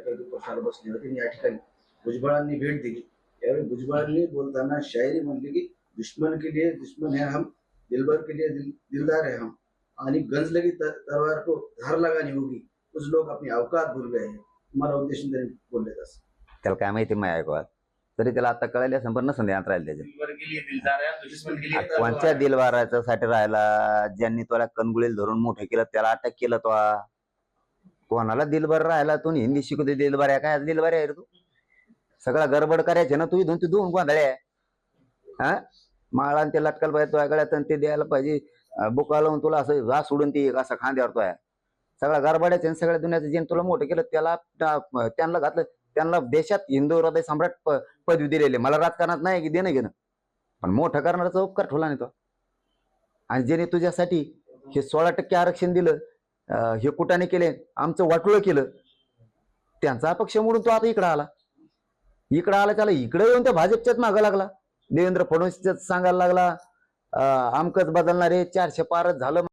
बसले होते. आणि या ठिकाणी भुजबळांनी भेट दिली. यावेळी भुजबळांनी बोलताना शायरी म्हणली की दुश्मन के लिए दुश्मन है हम दिलबर के लिए दिल, दिलदार है हम. आणि गंज लगी तलवार को धार लगानी होगी. कुछ लोग अपनी अवकात भूल गए हैं. तुम्हाला उद्देशून त्यांनी बोलले तसं त्याला काय माहिती माय ऐकवा तरी त्याला आता कळायला नसं ध्यानात राहिले त्याच्या दिलबर के लिए दिलदार है हम दुश्मन के लिए आ, कोणत्या दिलवाराच्या साठी राहिला? ज्यांनी तुला कणगुळील धरून मोठं केलं त्याला अटक केलं तो. कोणाला दिलभर राहिला तू हिंदी शिकू दे दिलबर आहे काय? दिलभर आहे रे तू. सगळा गडबड करायचे ना तू दोन तू दोन गोंधळे. आहे हा? माळा ते लटकायला पाहिजे तुझ्या गळ्यात आणि ते द्यायला पाहिजे. बुका लावून तुला असं रा सोडून ती असं खांद्यावर तो आहे. सगळा गरबड्याचे आणि सगळ्या दुनियाचं जे तुला मोठं केलं त्याला त्यांना घातलं त्यांना देशात हिंदू हृदय सम्राट प- पदवी दिलेली मला राजकारणात नाही की देणं घेणं. पण मोठं करणाराचा उपकार ठेवला नाही तो. आणि ज्याने तुझ्यासाठी हे सोळा टक्के आरक्षण दिलं हे कुठाने केले आमचं वाटोळं केलं. त्यांचा अपक्ष म्हणून तो आता इकडं आला. इकडं आला त्याला इकडे येऊन त्या भाजपच्याच मागं लागला. देवेंद्र फडणवीस सांगायला लागला आमकच बदलणार आहे चारशे पारच झालं.